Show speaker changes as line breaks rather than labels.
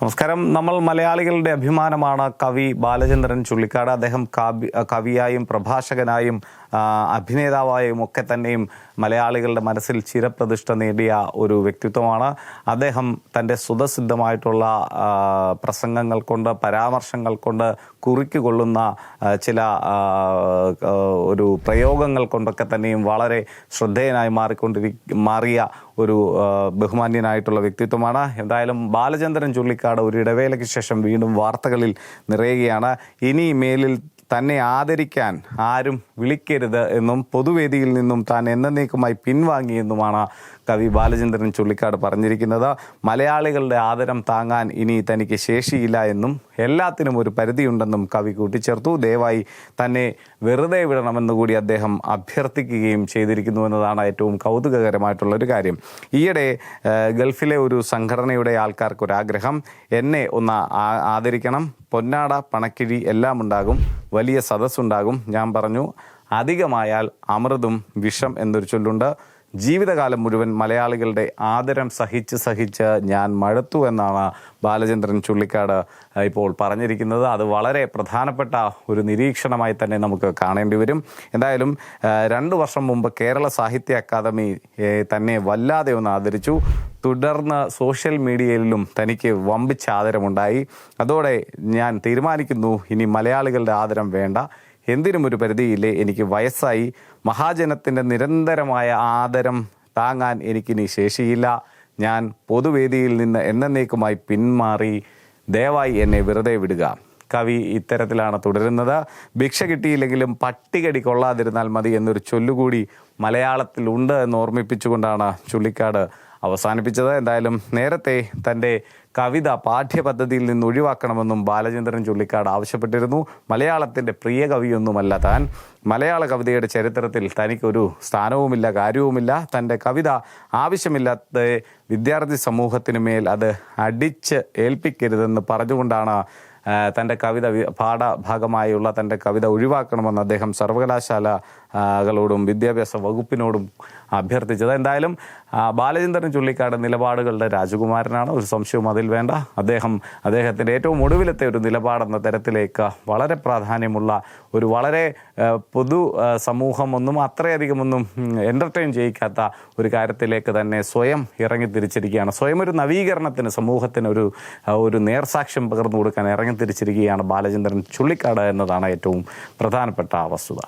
നമസ്കാരം. നമ്മൾ മലയാളികളുടെ അഭിമാനമാണ് കവി ബാലചന്ദ്രൻ ചുള്ളിക്കാട്. അദ്ദേഹം കവി കവിയായും പ്രഭാഷകനായും അഭിനേതാവായും ഒക്കെ തന്നെയും മലയാളികളുടെ മനസ്സിൽ ചിരപ്രതിഷ്ഠ നേടിയ ഒരു വ്യക്തിത്വമാണ്. അദ്ദേഹം തന്റെ സുതസിദ്ധമായിട്ടുള്ള ആ, പ്രസംഗങ്ങൾ കൊണ്ട് പരാമർശങ്ങൾ കൊണ്ട് കുറിക്ക് കൊള്ളുന്ന ചില ഒരു പ്രയോഗങ്ങൾ കൊണ്ടൊക്കെ തന്നെയും വളരെ ശ്രദ്ധേയനായി മാറിക്കൊണ്ടിരി മാറിയ ഒരു ബഹുമാന്യനായിട്ടുള്ള വ്യക്തിത്വമാണ്. എന്തായാലും ബാലചന്ദ്രൻ ചുള്ളിക്കാട് ഒരു ഇടവേളയ്ക്ക് ശേഷം വീണ്ടും വാർത്തകളിൽ നിറയുകയാണ്. ഇനി മേലിൽ തന്നെ ആദരിക്കാൻ ആരും വിളിക്കരുത് എന്നും പൊതുവേദിയിൽ നിന്നും താൻ എന്നേക്കുമായി പിൻവാങ്ങിയെന്നുമാണ് കവി ബാലചന്ദ്രൻ ചുള്ളിക്കാട് പറഞ്ഞിരിക്കുന്നത്. മലയാളികളുടെ ആദരം താങ്ങാൻ ഇനി തനിക്ക് ശേഷിയില്ല എന്നും എല്ലാത്തിനും ഒരു പരിധിയുണ്ടെന്നും കവി കൂട്ടിച്ചേർത്തു. ദയവായി തന്നെ വെറുതെ വിടണമെന്ന് കൂടി അദ്ദേഹം അഭ്യർത്ഥിക്കുകയും ചെയ്തിരിക്കുന്നു എന്നതാണ് ഏറ്റവും കൗതുകകരമായിട്ടുള്ള ഒരു കാര്യം. ഈയിടെ ഗൾഫിലെ ഒരു സംഘടനയുടെ ആൾക്കാർക്കൊരാഗ്രഹം. എന്നെ ഒന്ന് ആദരിക്കണം. പൊന്നാട പണക്കിഴി എല്ലാം ഉണ്ടാകും. വലിയ സദസ്സുണ്ടാകും. ഞാൻ പറഞ്ഞു അധികമായാൽ അമൃതും വിഷം എന്നൊരു ചൊല്ലുണ്ട്. ജീവിതകാലം മുഴുവൻ മലയാളികളുടെ ആദരം സഹിച്ച് സഹിച്ച് ഞാൻ മഴത്തു എന്നാണ് ബാലചന്ദ്രൻ ചുള്ളിക്കാട് ഇപ്പോൾ പറഞ്ഞിരിക്കുന്നത്. അത് വളരെ പ്രധാനപ്പെട്ട ഒരു നിരീക്ഷണമായി തന്നെ നമുക്ക് കാണേണ്ടി വരും. എന്തായാലും രണ്ട് വർഷം മുമ്പ് കേരള സാഹിത്യ അക്കാദമി തന്നെ വല്ലാതെ ഒന്ന് ആദരിച്ചു. തുടർന്ന് സോഷ്യൽ മീഡിയയിലും തനിക്ക് വമ്പിച്ച ആദരമുണ്ടായി. അതോടെ ഞാൻ തീരുമാനിക്കുന്നു ഇനി മലയാളികളുടെ ആദരം വേണ്ട. എന്തിനും ഒരു പരിധിയില്ലേ എനിക്ക് വയസ്സായി. മഹാജനത്തിന്റെ നിരന്തരമായ ആദരം താങ്ങാൻ എനിക്കിനി ശേഷിയില്ല. ഞാൻ പൊതുവേദിയിൽ നിന്ന് എന്നേക്കുമായി പിന്മാറി ദയവായി എന്നെ വെറുതെ വിടുക. കവി ഇത്തരത്തിലാണ് തുടരുന്നത്. ഭിക്ഷ കിട്ടിയില്ലെങ്കിലും പട്ടികടി കൊള്ളാതിരുന്നാൽ മതി എന്നൊരു ചൊല്ലുകൂടി മലയാളത്തിലുണ്ട് എന്ന് ഓർമ്മിപ്പിച്ചുകൊണ്ടാണ് ചുള്ളിക്കാട് അവസാനിപ്പിച്ചത്. എന്തായാലും നേരത്തെ തന്റെ കവിത പാഠ്യപദ്ധതിയിൽ നിന്ന് ഒഴിവാക്കണമെന്നും ബാലചന്ദ്രൻ ചുള്ളിക്കാട് ആവശ്യപ്പെട്ടിരുന്നു. മലയാളത്തിന്റെ പ്രിയ കവിയൊന്നുമല്ല താൻ. മലയാള കവിതയുടെ ചരിത്രത്തിൽ തനിക്കൊരു സ്ഥാനവുമില്ല കാര്യവുമില്ല. തന്റെ കവിത ആവശ്യമില്ലാത്ത വിദ്യാർത്ഥി സമൂഹത്തിന് മേൽ അത് അടിച്ച് ഏൽപ്പിക്കരുതെന്ന് പറഞ്ഞുകൊണ്ടാണ് തന്റെ കവിത പാഠഭാഗമായുള്ള തന്റെ കവിത ഒഴിവാക്കണമെന്ന് അദ്ദേഹം സർവകലാശാലകളോടും വിദ്യാഭ്യാസ വകുപ്പിനോടും അഭ്യർത്ഥിച്ചത്. എന്തായാലും ബാലചന്ദ്രൻ ചുള്ളിക്കാട് നിലപാടുകളുടെ രാജകുമാരനാണ്. ഒരു സംശയവും അതിൽ വേണ്ട. അദ്ദേഹം അദ്ദേഹത്തിന്റെ ഏറ്റവും ഒടുവിലത്തെ ഒരു നിലപാടെന്ന തരത്തിലേക്ക് വളരെ പ്രാധാന്യമുള്ള ഒരു വളരെ പൊതു ആ, സമൂഹം ഒന്നും അത്രയധികമൊന്നും എന്റർടൈൻ ചെയ്യിക്കാത്ത ഒരു കാര്യത്തിലേക്ക് തന്നെ സ്വയം ഇറങ്ങി തിരിച്ചിരിക്കുകയാണ് സ്വയം ഒരു നവീകരണത്തിന് സമൂഹത്തിന് ഒരു ഒരു നേർസാക്ഷ്യം പകർന്നു കൊടുക്കാൻ ഇറങ്ങി തിരിച്ചിരിക്കുകയാണ് ബാലചന്ദ്രൻ ചുള്ളിക്കാട് എന്നതാണ് ഏറ്റവും പ്രധാനപ്പെട്ട വസ്തുത